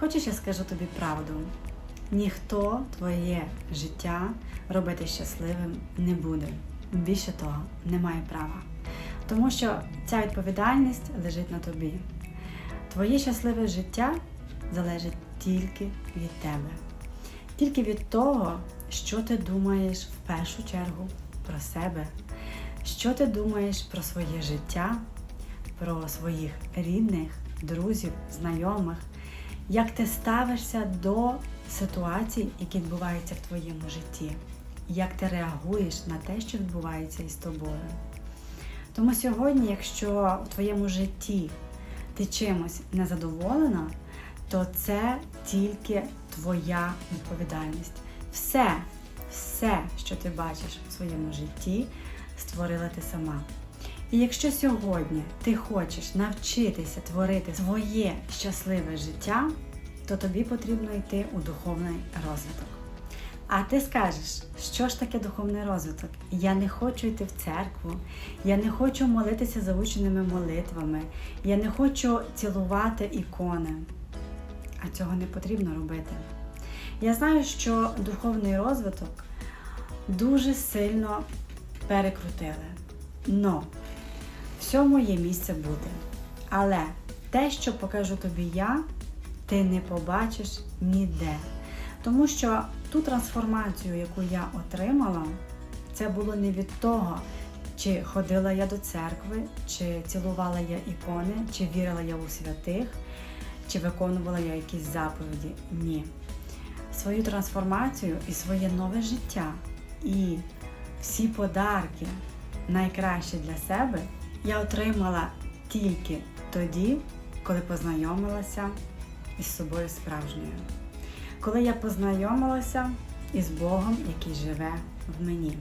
Хочеш, я скажу тобі правду? Ніхто твоє життя робити щасливим не буде. Більше того, не має права. Тому що ця відповідальність лежить на тобі. Твоє щасливе життя залежить тільки від тебе, тільки від того, що ти думаєш в першу чергу про себе, що ти думаєш про своє життя, про своїх рідних, друзів, знайомих, як ти ставишся до ситуацій, які відбуваються в твоєму житті, як ти реагуєш на те, що відбувається із тобою. Тому сьогодні, якщо в твоєму житті ти чимось незадоволена, то це тільки твоя відповідальність. Все, все, що ти бачиш в своєму житті, створила ти сама. І якщо сьогодні ти хочеш навчитися творити своє щасливе життя, то тобі потрібно йти у духовний розвиток. А ти скажеш, що ж таке духовний розвиток? Я не хочу йти в церкву, я не хочу молитися заученими молитвами, я не хочу цілувати ікони. А цього не потрібно робити. Я знаю, що духовний розвиток дуже сильно перекрутили. Но всьому є місце бути. Але те, що покажу тобі я, ти не побачиш ніде. Тому що ту трансформацію, яку я отримала, це було не від того, чи ходила я до церкви, чи цілувала я ікони, чи вірила я у святих, чи виконувала я якісь заповіді. Ні. Свою трансформацію і своє нове життя, і всі подарки найкращі для себе я отримала тільки тоді, коли познайомилася із собою справжньою. Коли я познайомилася із Богом, який живе в мені.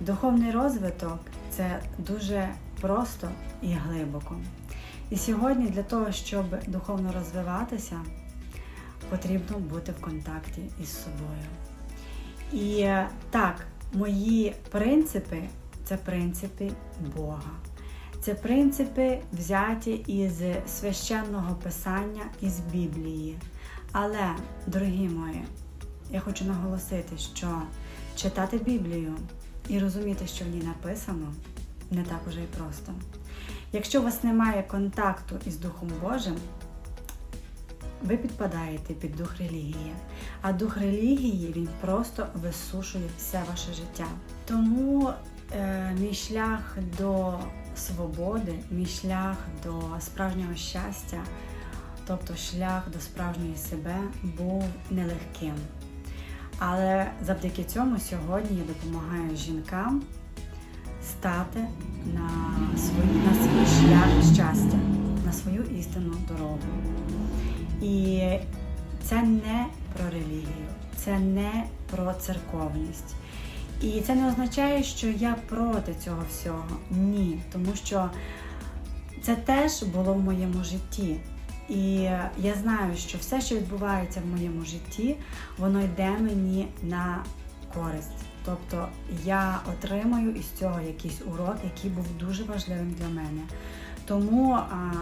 Духовний розвиток це дуже просто і глибоко. І сьогодні для того, щоб духовно розвиватися, потрібно бути в контакті із собою. І е, так, мої принципи це принципи Бога. Це принципи взяті із священного писання із Біблії. Але, дорогі мої, я хочу наголосити, що читати Біблію і розуміти, що в ній написано, не так уже і просто. Якщо у вас немає контакту із Духом Божим, ви підпадаєте під дух релігії. А дух релігії він просто висушує все ваше життя. Тому мій шлях до свободи, мій шлях до справжнього щастя, тобто шлях до справжньої себе, був нелегким. Але завдяки цьому сьогодні я допомагаю жінкам стати на свій, на свій шлях щастя, на свою істинну дорогу. І це не про релігію, це не про церковність. І це не означає, що я проти цього всього. Ні, тому що це теж було в моєму житті. І я знаю, що все, що відбувається в моєму житті, воно йде мені на користь. Тобто я отримаю із цього якийсь урок, який був дуже важливим для мене. Тому а,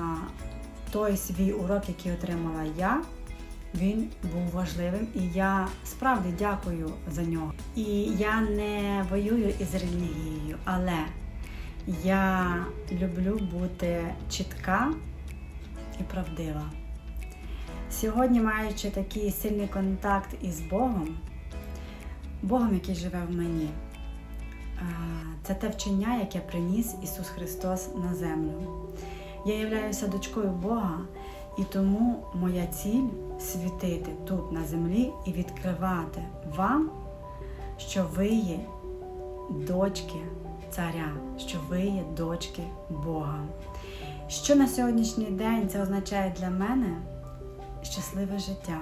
той свій урок, який отримала я, він був важливим, і я справді дякую за нього. І я не воюю із релігією, але я люблю бути чітка і правдива. Сьогодні, маючи такий сильний контакт із Богом, Богом, який живе в мені, це те вчення, яке приніс Ісус Христос на землю. Я являюся дочкою Бога, і тому моя ціль світити тут на землі і відкривати вам, що ви є дочки царя, що ви є дочки Бога. Що на сьогоднішній день це означає для мене щасливе життя,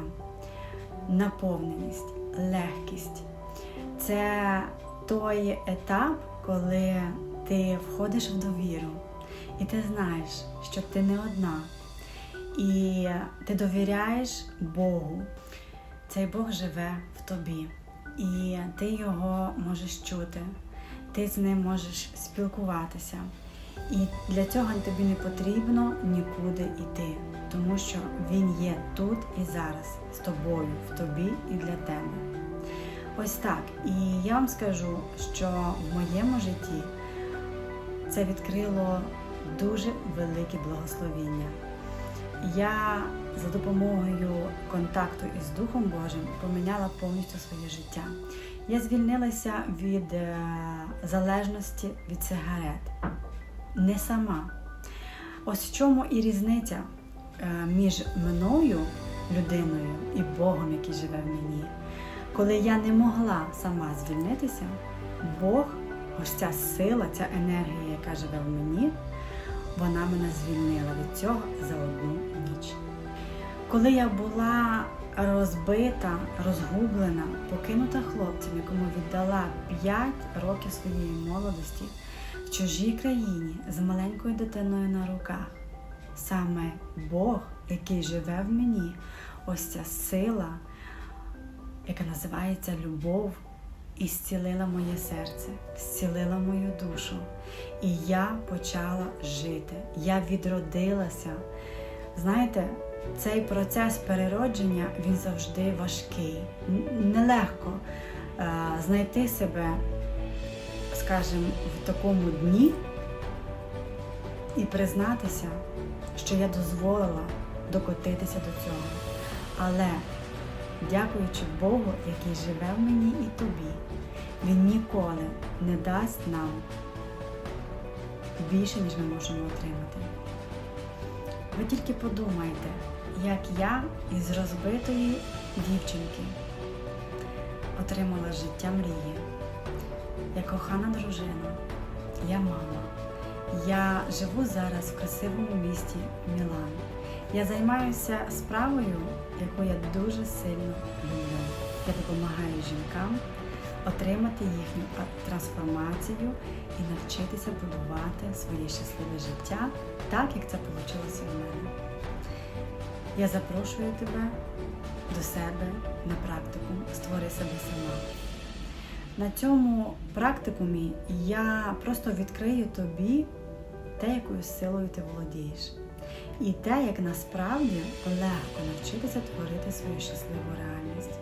наповненість, легкість. Це той етап, коли ти входиш в довіру, і ти знаєш, що ти не одна. І ти довіряєш Богу. Цей Бог живе в тобі, і ти його можеш чути, ти з ним можеш спілкуватися. І для цього тобі не потрібно нікуди йти, тому що він є тут і зараз з тобою, в тобі і для тебе. Ось так. І я вам скажу, що в моєму житті це відкрило дуже велике благословіння. Я за допомогою контакту із Духом Божим поміняла повністю своє життя. Я звільнилася від е, залежності від сигарет. Не сама. Ось в чому і різниця е, між мною, людиною, і Богом, який живе в мені. Коли я не могла сама звільнитися, Бог, ось ця сила, ця енергія, яка живе в мені, вона мене звільнила від цього за одну ніч. Коли я була розбита, розгублена, покинута хлопцем, якому віддала 5 років своєї молодості в чужій країні з маленькою дитиною на руках, саме Бог, який живе в мені, ось ця сила, яка називається любов, і зцілила моє серце, зцілила мою душу. І я почала жити. Я відродилася. Знаєте, цей процес переродження він завжди важкий. Нелегко е, знайти себе, скажімо, в такому дні і признатися, що я дозволила докотитися до цього. Але дякуючи Богу, який живе в мені і тобі, Він ніколи не дасть нам більше, ніж ми можемо отримати. Ви тільки подумайте, як я із розбитої дівчинки отримала життя мрії. Я кохана дружина, я мама. Я живу зараз в красивому місті Мілан. Я займаюся справою, яку я дуже сильно люблю. Я допомагаю жінкам отримати їхню трансформацію і навчитися будувати своє щасливе життя так, як це вийшло в мене. Я запрошую тебе до себе на практику Створи себе сама. На цьому практикумі я просто відкрию тобі те, якою силою ти володієш. І те, як насправді легко навчитися творити свою щасливу реальність.